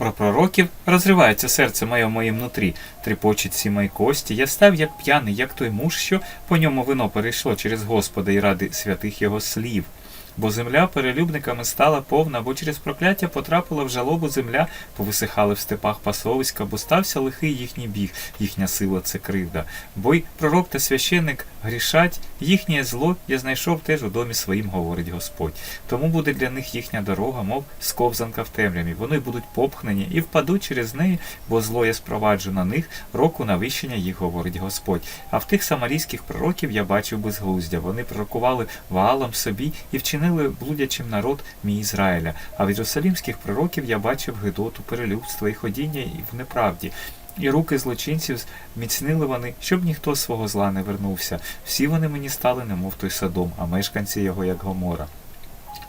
про пророків розривається серце моє в моїм нутрі, тріпочуть всі мої кості. Я став як п'яний, як той муж, що по ньому вино перейшло через Господа і ради святих його слів. Бо земля перелюбниками стала повна, бо через прокляття потрапила в жалобу земля, повисихали в степах пасовиська, бо стався лихий їхній біг, їхня сила це кривда. Бо й пророк та священик грішать, їхнє зло я знайшов теж у домі своїм, говорить Господь. Тому буде для них їхня дорога, мов сковзанка в темряві. Вони будуть попхнені і впадуть через неї, бо зло я спроваджу на них, року навищення їх, говорить Господь. А в тих самарійських пророків я бачив безглуздя. Вони пророкували Ваалам собі і вчинили блудячим народ мій Ізраїля. А в єрусалімських пророків я бачив гидоту, перелюбство і ходіння і в неправді. І руки злочинців міцнили вони, щоб ніхто з свого зла не вернувся. Всі вони мені стали, немов той садом, а мешканці його, як Гомора.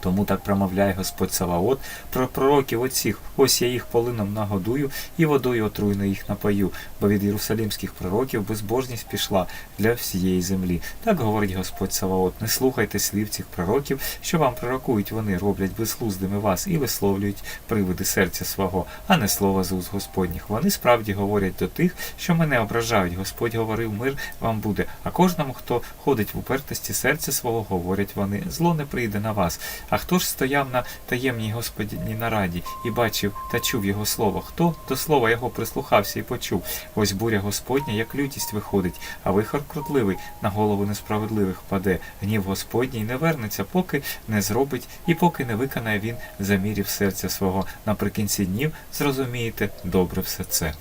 Тому так промовляє Господь Саваот про пророків оцих, ось я їх полином нагодую і водою отруйно їх напою, бо від єрусалімських пророків безбожність пішла для всієї землі. Так говорить Господь Саваот, не слухайте слів цих пророків, що вам пророкують вони, роблять безглуздими вас і висловлюють привиди серця свого, а не слова з уст Господніх. Вони справді говорять до тих, що мене ображають. Господь говорив, мир вам буде, а кожному, хто ходить в упертості серця свого, говорять вони, зло не прийде на вас. А хто ж стояв на таємній Господній нараді і бачив та чув його слово? Хто до слова його прислухався і почув? Ось буря Господня, як лютість виходить, а вихор крутливий на голову несправедливих паде. Гнів Господній не вернеться, поки не зробить і поки не виконає він замірів серця свого. Наприкінці днів зрозумієте добре все це.